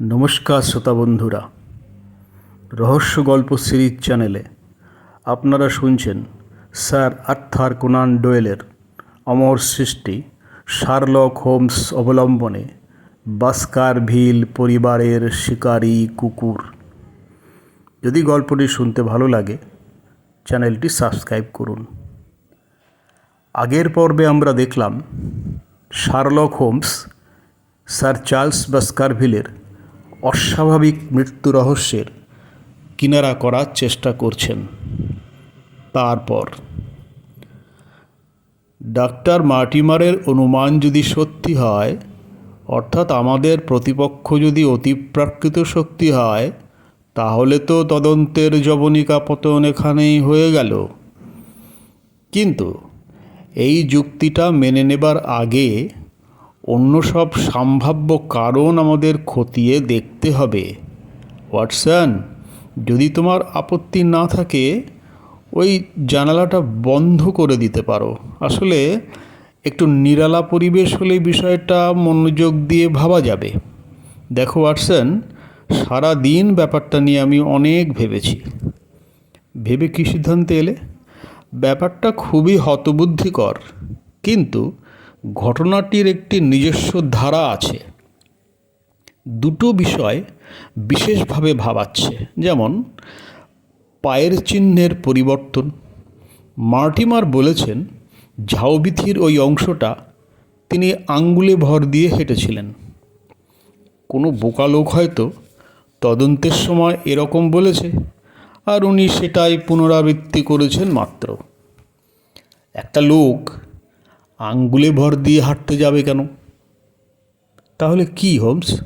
নমস্কার শ্রোতা বন্ধুরা। রহস্য গল্প সিরিজ চ্যানেলে আপনারা শুনছেন স্যার আর্থার কোনান ডোয়েলের অমর সৃষ্টি, শার্লক হোমস অবলম্বনে বাস্কারভিল পরিবারের শিকারী কুকুর। যদি গল্পটি শুনতে ভালো লাগে, চ্যানেলটি সাবস্ক্রাইব করুন। আগের পর্বে আমরা দেখলাম শার্লক হোমস, স্যার চার্লস বাস্কারভিলের অস্বাভাবিক মৃত্যু রহস্যের কিনারা করার চেষ্টা করছেন। তারপর ডাক্তার মার্টিমারের অনুমান যদি সত্যি হয়, অর্থাৎ আমাদের প্রতিপক্ষ যদি অতিপ্রাকৃত শক্তি হয়, তাহলে তো তদন্তের জবনিকা পতন এখানেই হয়ে গেল। কিন্তু এই যুক্তিটা মেনে নেবার আগে অন্য সব সম্ভাব্য কারণ আমাদের খতিয়ে দেখতে হবে। ওয়াটসন, যদি তোমার আপত্তি না থাকে, ওই জানালাটা বন্ধ করে দিতে পারো। আসলে একটু নিরালা পরিবেশ হলে বিষয়টা মনোযোগ দিয়ে ভাবা যাবে। দেখো ওয়াটসন, সারা দিন ব্যাপারটা নিয়ে আমি অনেক ভেবেছি। ভেবে কী সিদ্ধান্তে এলে? ব্যাপারটা খুবই হতবুদ্ধিকর। কিন্তু ঘটনাটির একটি নিজস্ব ধারা আছে। দুটো বিষয় বিশেষভাবে ভাবাচ্ছে। যেমন, পায়ের চিহ্নের পরিবর্তন। মার্টিমার বলেছেন, ঝাউবিথির ওই অংশটা তিনি আঙ্গুলে ভর দিয়ে হেঁটেছিলেন। কোনো বোকা লোক হয়তো তদন্তের সময় এরকম বলেছে, আর উনি সেটাই পুনরাবৃত্তি করেছেন মাত্র। একটা লোক আঙ্গুলে ভর দিয়ে হাঁটতে যাবে কেন? তাহলে কি, হোমস?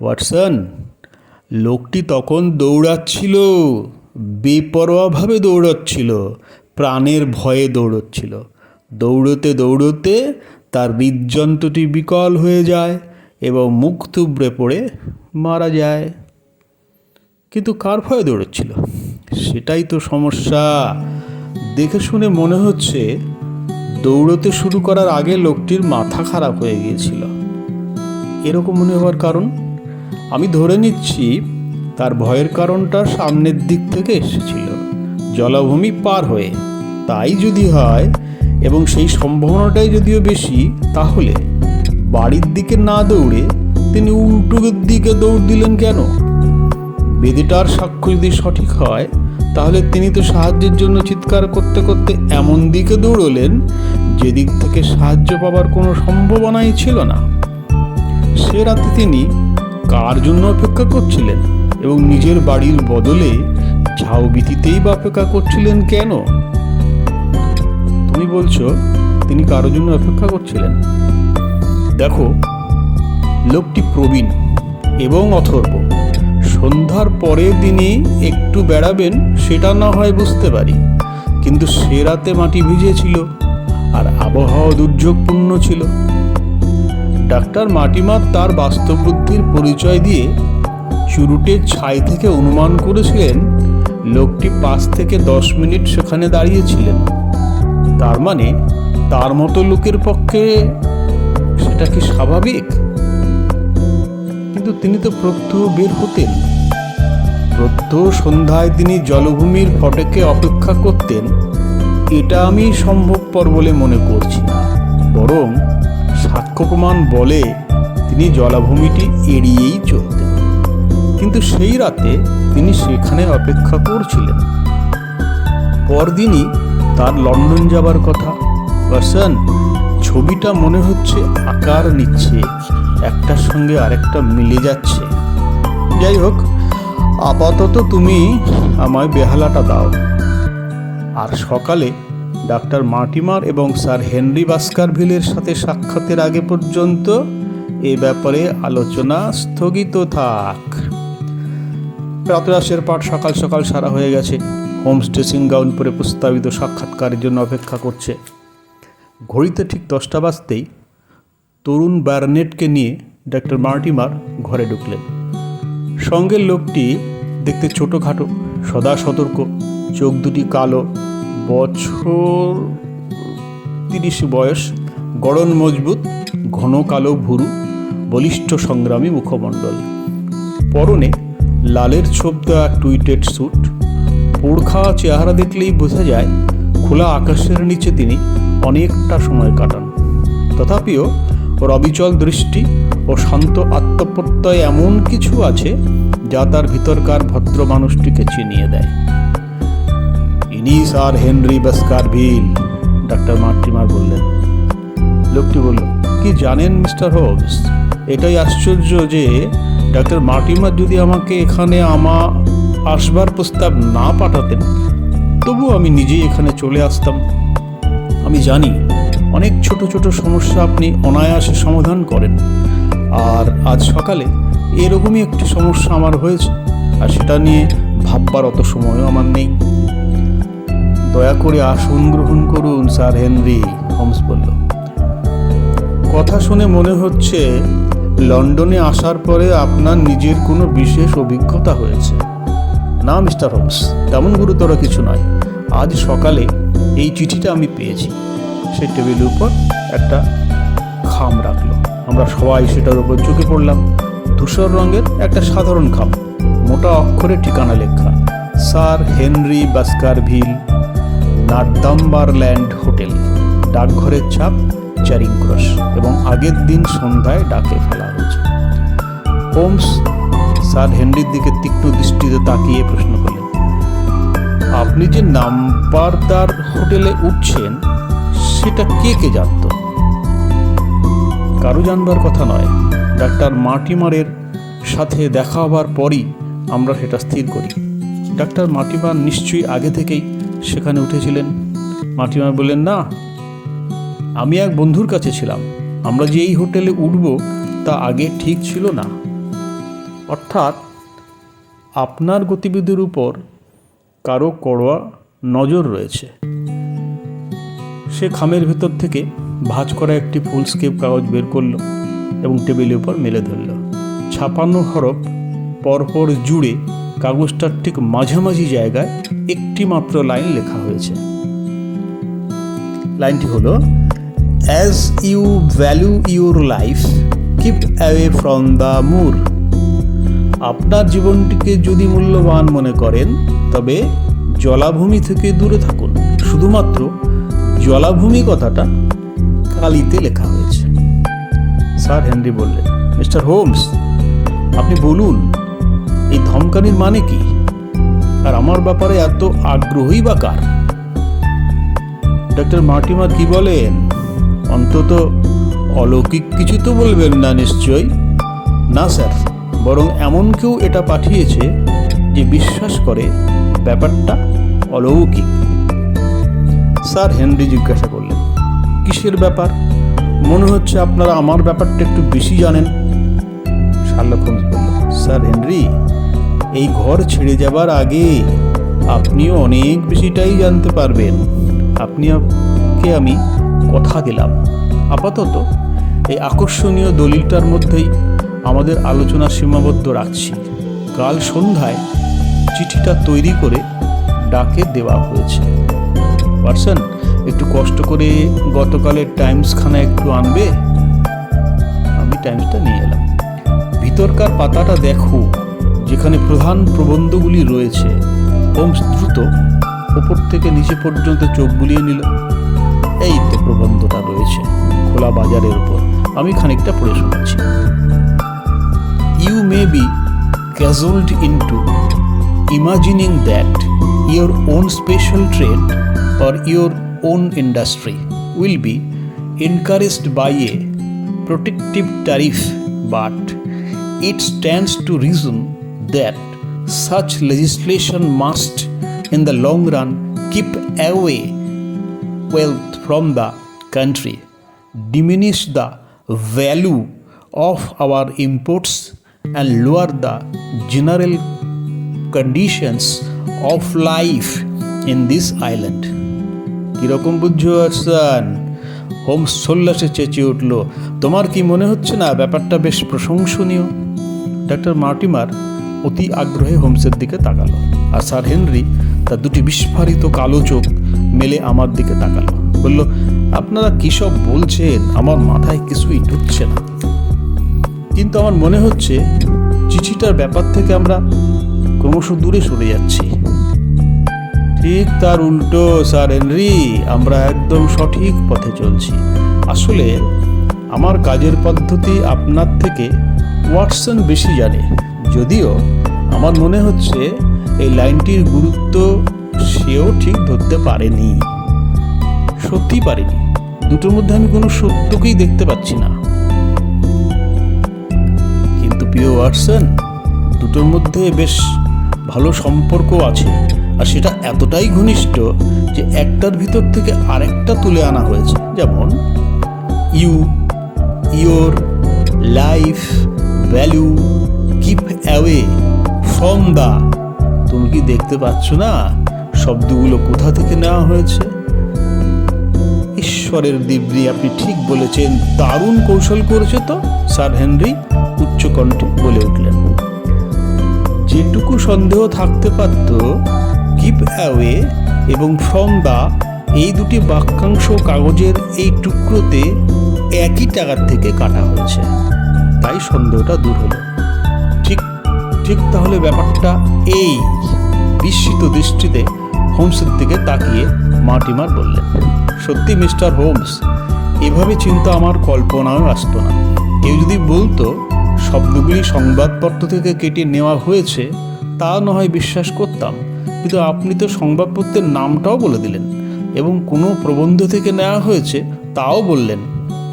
ওয়াটসন, লোকটি তখন দৌড়াচ্ছিল, বেপরোয়াভাবে দৌড়াচ্ছিল, প্রাণের ভয়ে দৌড়চ্ছিল। দৌড়তে দৌড়তে তার হৃদযন্ত্রটি বিকল হয়ে যায় এবং মুখ তুবড়ে পড়ে মারা যায়। কিন্তু কার ভয়ে দৌড়চ্ছিল? সেটাই তো সমস্যা। দেখে শুনে মনে হচ্ছে দৌড়তে শুরু করার আগে লোকটির মাথা খারাপ হয়ে গিয়েছিল। এরকম মনে হওয়ার কারণ? আমি ধরে নিচ্ছি তার ভয়ের কারণটা সামনের দিক থেকে এসেছিল। জলাভূমি পার হয়ে। তাই যদি হয়, এবং সেই সম্ভাবনাটাই যদিও বেশি, তাহলে বাড়ির দিকে না দৌড়ে তিনি উল্টো দিকে দৌড় দিলেন কেন? বেদিটার সাক্ষ্য যদি সঠিক হয়, তাহলে তিনি তো সাহায্যের জন্য চিৎকার করতে করতে এমন দিকে দৌড়লেন, যেদিক থেকে সাহায্য পাবার কোনো সম্ভাবনাই ছিল না। সে রাতে তিনি কার জন্য অপেক্ষা করছিলেন এবং নিজের বাড়ির বদলে ঝাউবিতিতেই বা অপেক্ষা করছিলেন কেন? তুমি বলছো, তিনি কারোর জন্য অপেক্ষা করছিলেন? দেখো, লোকটি প্রবীণ এবং অথর্ব। সন্ধ্যার পরের দিনে একটু বেড়াবেন, সেটা না হয় বুঝতে পারি। কিন্তু সে রাতে মাটি ভিজেছিল আর আবহাওয়া দুর্যোগপূর্ণ ছিল। ডাক্তার মাটিমার তার বাস্তব বুদ্ধির পরিচয় দিয়ে চুরুটের ছাই থেকে অনুমান করেছিলেন, লোকটি পাঁচ থেকে দশ মিনিট সেখানে দাঁড়িয়েছিলেন। তার মানে তার মতো লোকের পক্ষে সেটা কি স্বাভাবিক? কিন্তু তিনি তো প্রত্যহ বের হতেন। প্রত্যহ সন্ধ্যায় তিনি জলভূমির ফটকে অপেক্ষা করতেন, এটা আমি সম্ভবপর বলে মনে করছি না। বরং সাক্ষ্য প্রমাণ বলে তিনি জলাভূমিটি এড়িয়েই চলতেন। কিন্তু সেই রাতে তিনি সেখানে অপেক্ষা করছিলেন। পরদিনই তার লন্ডন যাবার কথা। ভার্সন ছবিটা মনে হচ্ছে আকার নিচ্ছে, একটার সঙ্গে আরেকটা মিলে যাচ্ছে। যাই হোক আপাতত তুমি আমায় বেহালাটা দাও। আর সকালে ডাক্তার মার্টিমার এবং স্যার হেনরি বাস্কারভিলের সাথে সাক্ষাতের আগে পর্যন্ত এ ব্যাপারে আলোচনা স্থগিত থাক। প্রাতরাসের পাঠ সকাল সকাল সারা হয়ে গেছে। হোম ড্রেসিং গাউন পরে প্রস্তাবিত সাক্ষাৎকারের জন্য অপেক্ষা করছে। ঘড়িতে ঠিক দশটা বাজতেই তরুণ ব্যারনেটকে নিয়ে ডাক্তার মার্টিমার ঘরে ঢুকলেন। সঙ্গের লোকটি দেখতে ছোটোখাটো, সদা সতর্ক, চোখ দুটি কালো, বছর তিরিশ বয়স, গড়ন মজবুত, ঘন কালো ভুরু, বলিষ্ঠ সংগ্রামী মুখমণ্ডল। পরনে লালের ছোপ দেওয়া টুইটেড স্যুট পোড় খাওয়া চেহারা দেখলেই বোঝা যায়, খোলা আকাশের নিচে তিনি অনেকটা সময় কাটান। তথাপিও ওর অবিচল দৃষ্টি ও শান্ত আত্মপ্রত্যয় এমন কিছু আছে যা তার ভিতরকার ভদ্র মানুষটিকে চিনিয়ে দেয়। ইনি sir Henry Baskerville, doctor Mortimer বললেন। লোকটি বলল, কি জানেন মিস্টার হোমস এটাই আশ্চর্য যে ডাক্তার মার্টিমার যদি আমাকে এখানে আমা আসবার প্রস্তাব না পাঠাতেন তবু আমি নিজেই এখানে চলে আসতাম। আমি জানি অনেক ছোট ছোট সমস্যা আপনি অনায়াসে সমাধান করেন। আর আজ সকালে এরকমই একটি সমস্যা আমার হয়েছে, আর সেটা নিয়ে ভাববার অত সময়ও আমার নেই। দয়া করে আসন গ্রহণ করুন, স্যার হেনরি, হোমস বলল। কথা শুনে মনে হচ্ছে লন্ডনে আসার পরে আপনার নিজের কোনো বিশেষ অভিজ্ঞতা হয়েছে। না, মিস্টার হোমস, তেমন গুরুতর কিছু নয়। আজ সকালে এই চিঠিটা আমি পেয়েছি। সে টেবিলের উপর একটা খাম রাখল। আমরা সবাই সেটার উপর চোখে পড়লাম। ধূসর রঙের একটা সাধারণ খাম, মোটা অক্ষরে ঠিকানা লেখা, sir Henry Baskerville Northumberland hotel, ডাকঘরের ছাপ চ্যারিং ক্রস এবং আগের দিন সন্ধ্যায় ডাকে ফেলা হয়েছে। হোমস, স্যার হেনরির দিকে তীক্ষ্ণ দৃষ্টিতে তাকিয়ে প্রশ্ন করলেন, আপনি যে নাম্বারদার হোটেলে উঠছেন সেটা কে কে জানত? কারও জানবার কথা নয়। ডাক্তার মার্টিমারের সাথে দেখা হবার পরই আমরা সেটা স্থির করি। ডাক্তার মার্টিমার নিশ্চয়ই আগে থেকেই সেখানে উঠেছিলেন। মার্টিমার বললেন, না, আমি এক বন্ধুর কাছে ছিলাম। আমরা যে এই হোটেলে উঠব, তা আগে ঠিক ছিল না। অর্থাৎ আপনার গতিবিধির উপর কারও কড়া নজর রয়েছে। সে খামের ভেতর থেকে ভাঁজ করা একটি ফুলস্কেপ কাগজ বের করল এবং টেবিলের উপর মেলে ধরল। ছাপানো হরফ পরপর জুড়ে কাগজটার ঠিক মাঝামাঝি জায়গায় একটি মাত্র লাইন লেখা হয়েছে। লাইনটি হলো as you value your life keep away from the moor আপনার জীবনটিকে যদি মূল্যবান মনে করেন, তবে জলাভূমি থেকে দূরে থাকুন। শুধুমাত্র জলাভূমি কথাটা কালিতে লেখা হয়েছে। স্যার হেনরি বললেন, মিস্টার হোমস, আপনি বলুন, এই ধমকানির মানে কি? আর আমার ব্যাপারে এত আগ্রহী বা কার? ডক্টর মার্টিমার কি বলেন? অন্তত অলৌকিক কিছু তো বলবেন না নিশ্চয়ই? না, স্যার, বরং এমন কেউ এটা পাঠিয়েছে যে বিশ্বাস করে ব্যাপারটা অলৌকিক। স্যার হেনরি জিজ্ঞাসা করলেন, কিসের ব্যাপার? মনে হচ্ছে আপনারা আমার ব্যাপারটা একটু বেশি জানেন। শার্লক হোমস বলল স্যার হেনরি, এই ঘর ছেড়ে যাবার আগে আপনিও অনেক বেশিটাই জানতে পারবেন। আপনি কে আমি? কথা দিলাম আপাতত এই আকর্ষণীয় দলিলটার মধ্যেই আমাদের আলোচনা সীমাবদ্ধ রাখছি। কাল সন্ধ্যায় চিঠিটা তৈরি করে ডাকে দেওয়া হয়েছে। পারসন একটু কষ্ট করে গতকালের টাইমসখানা একটু আনবে। আমি টাইমসটা নিয়ে এলাম। ভিতরকার পাতাটা দেখো, যেখানে প্রধান প্রবন্ধগুলি রয়েছে। হোমস দ্রুত ওপর থেকে নিচে পর্যন্ত চোখ বুলিয়ে নিল। এই প্রবন্ধটা রয়েছে, খোলা বাজারের উপর। আমি খানিকটা পড়ে শোনাচ্ছি। You may be cajoled into imagining that your own special trade or your own industry will be encouraged by a protective tariff, but it stands to reason that such legislation must, in the long run, keep away wealth from the country, diminish the value of our imports, and lower the general conditions of life in this island. কীরকম বুঝছ আরসান Holmes সোল্লাসে চেঁচিয়ে উঠল, তোমার কি মনে হচ্ছে না ব্যাপারটা বেশ প্রশংসনীয়? ডাক্তার মার্টিমার অতি আগ্রহে হোমসের দিকে তাকালো, আর স্যার হেনরি তার দুটি বিস্ফারিত কালো চোখ মেলে আমার দিকে তাকালো, বলল, আপনারা কী সব বলছেন? আমার মাথায় কিছুই ঢুকছে না। কিন্তু আমার মনে হচ্ছে চিঠিটার ব্যাপার থেকে আমরা ক্রমশ দূরে সরে যাচ্ছি। ঠিক তার উল্টো, স্যার হেনরি। আমরা একদম সঠিক পথে চলছি। আসলে, আমার কাজের পদ্ধতি আপনার থেকে ওয়াটসন বেশি জানে। যদিও আমার মনে হচ্ছে এই লাইনটির গুরুত্ব সেও ঠিক ধরতে পারেনি। সত্যি পারেনি। দুটোর মধ্যে আমি কোনো সত্যকেই দেখতে পাচ্ছি না। কিন্তু প্রিয় ওয়াটসন, দুটোর মধ্যে বেশ ভালো সম্পর্ক আছে। আর সেটা এতটাই ঘনিষ্ঠ যে একটার ভিতর থেকে আরেকটা তুলে আনা হয়েছে। যেমন you your life value keep away from the তুমি কি দেখতে পাচ্ছ না? শব্দগুলো কোথা থেকে নেওয়া হয়েছে? ঈশ্বরের দিব্যি, আপনি ঠিক বলেছেন, দারুণ কৌশল করেছে তো, স্যার হেনরি উচ্চকণ্ঠে বলে উঠলেন। যেটুকু সন্দেহ থাকতে পারত কিপ অ্যাওয়ে এবং ফ্রম দা এই দুটি বাক্যাংশ কাগজের এই টুকরোতে একই টাকার থেকে কাটা হয়েছে। তাই সন্দেহটা দূর হলো। ঠিক ঠিক তাহলে ব্যাপারটা এই বিস্মিত দৃষ্টিতে হোমসের দিকে তাকিয়ে মার্টিমার বললেন, সত্যি মিস্টার হোমস, এভাবে চিন্তা আমার কল্পনাও আসতো না। কেউ যদি বলতো, শব্দগুলি সংবাদপত্র থেকে কেটে নেওয়া হয়েছে, তা না হয় বিশ্বাস করতাম। কিন্তু আপনি তো সংবাদপত্রের নামটাও বলে দিলেন এবং কোনো প্রবন্ধ থেকে নেওয়া হয়েছে তাও বললেন।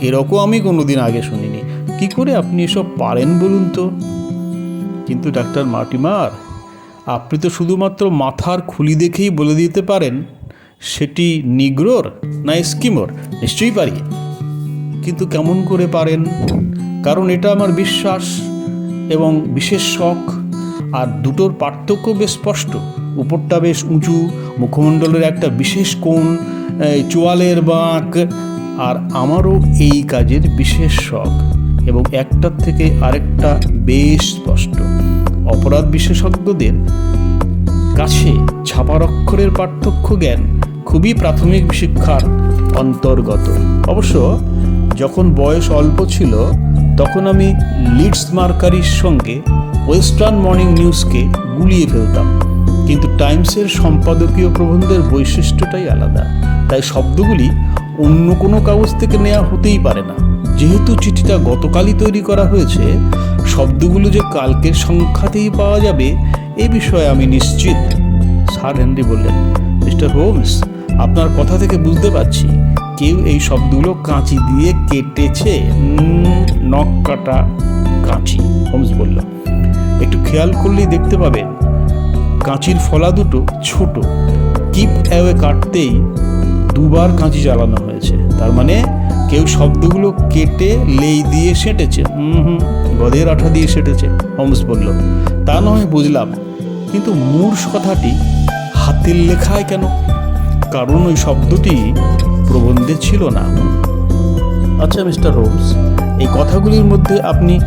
এরকম আমি কোনোদিন আগে শুনিনি। কি করে আপনি এসব পারেন বলুন তো? কিন্তু ডাক্তার মার্টিমার আপনি তো শুধুমাত্র মাথার খুলি দেখেই বলে দিতে পারেন, সেটি নিগ্রোর না স্কিমোর নিশ্চয়ই পারি। কিন্তু কেমন করে পারেন? কারণ এটা আমার বিশ্বাস এবং বিশেষ শখ, আর দুটোর পার্থক্য বেশ স্পষ্ট। উপরটা বেশ উঁচু, মুখমণ্ডলের একটা বিশেষ কোণ চোয়ালের বাঁক, আর আমারও এই কাজের বিশেষ শখ। এবং একটার থেকে আরেকটা বেশ স্পষ্ট। অপরাধ বিশেষজ্ঞদের কাছে ছাপার অক্ষরের পার্থক্য জ্ঞান খুবই প্রাথমিক শিক্ষার অন্তর্গত। অবশ্য যখন বয়স অল্প ছিল, তখন আমি লিডস মার্কারির সঙ্গে ওয়েস্টার্ন মর্নিং নিউজকে গুলিয়ে ফেলতাম। কিন্তু টাইমসের সম্পাদকীয় প্রবন্ধের বৈশিষ্ট্যটাই আলাদা। তাই শব্দগুলি অন্য কোনো কাগজ থেকে নেওয়া হতেই পারে না। যেহেতু চিঠিটা গতকালই তৈরি করা হয়েছে, শব্দগুলো যে কালকের সংখ্যাতেই পাওয়া যাবে, এ বিষয়ে আমি নিশ্চিত। স্যার হেনরি বললেন, মিস্টার হোমস, আপনার কথা থেকে বুঝতে পারছি, কেউ এই শব্দগুলো কাঁচি দিয়ে কেটেছে। নখ কাটা কাঁচি। হোমস বলল, একটু খেয়াল করলেই দেখতে পাবেন। কাঁচির ফলা দুটো ছোট। কিপ অ্যাওয়ে কাটতেই দুবার কাঁচি চালানো হয়েছে। তার মানে কেউ শব্দগুলো কেটে লেই দিয়ে সেঁটেছে। হুম হুম, গদের আঠা দিয়ে সেঁটেছে, হোমস বলল। তা নয়, বুঝলাম। কিন্তু মূর্ষ কথাটি হাতের লেখায় কেন? কারণ ওই শব্দটি প্রবন্ধে ছিল না। আচ্ছা মিস্টার হোমস, এই কথাগুলির মধ্যে আপনি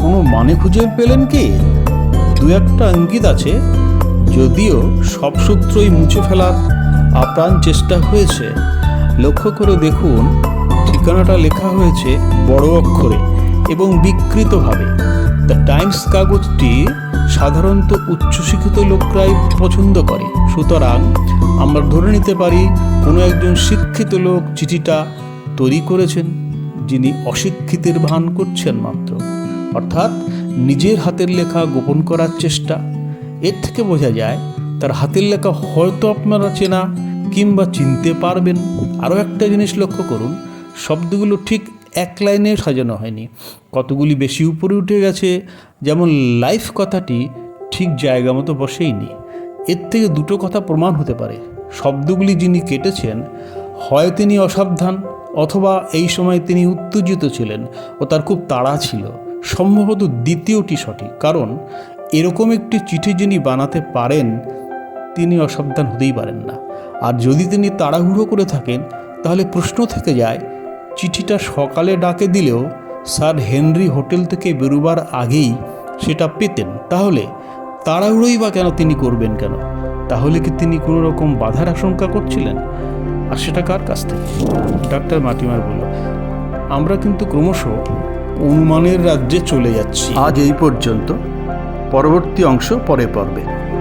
কোনো মানে খুঁজে পেলেন কি? দু একটা ইঙ্গিত আছে। যদিও সব সূত্রই মুছে ফেলার আপ্রাণ চেষ্টা হয়েছে, লক্ষ্য করে দেখুন ঠিকানাটা লেখা হয়েছে বড় অক্ষরে এবং বিকৃতভাবে। দ্য টাইমস কাগজটি সাধারণত উচ্চশিক্ষিত লোকরাই পছন্দ করে। সুতরাং আমরা ধরে নিতে পারি কোনো একজন শিক্ষিত লোক চিঠিটা তৈরি করেছেন যিনি অশিক্ষিতের ভান করছেন মাত্র। অর্থাৎ নিজের হাতের লেখা গোপন করার চেষ্টা। এর থেকে বোঝা যায়, তার হাতের লেখা হয়তো আপনারা চেনা কিংবা চিনতে পারবেন। আরও একটা জিনিস লক্ষ্য করুন, শব্দগুলো ঠিক এক লাইনে সাজানো হয়নি। কতগুলি বেশি উপরে উঠে গেছে, যেমন লাইফ কথাটি ঠিক জায়গা মতো বসেইনি। এর থেকে দুটো কথা প্রমাণ হতে পারে। শব্দগুলি যিনি কেটেছেন, হয় তিনি অসাবধান অথবা এই সময় তিনি উত্তেজিত ছিলেন ও তার খুব তাড়া ছিল। সম্ভবত দ্বিতীয়টি সঠিক, কারণ এরকম একটি চিঠি যিনি বানাতে পারেন, তিনি অসাবধান হতেই পারেন না। আর যদি তিনি তাড়াহুড়ো করে থাকেন, তাহলে প্রশ্ন থেকে যায়, চিঠিটা সকালে ডাকে দিলেও স্যার হেনরি হোটেল থেকে বেরোবার আগেই সেটা পেতেন। তাহলে তাড়াহুড়োই বা কেন তিনি করবেন কেন? তাহলে কি তিনি কোনো রকম বাধার আশঙ্কা করছিলেন? আর সেটা কার কাছ থেকে? ডাক্তার মাটিমার বলল, আমরা কিন্তু ক্রমশ অনুমানের রাজ্যে চলে যাচ্ছি। আজ এই পর্যন্ত। পরবর্তী অংশ পরে পর্বে।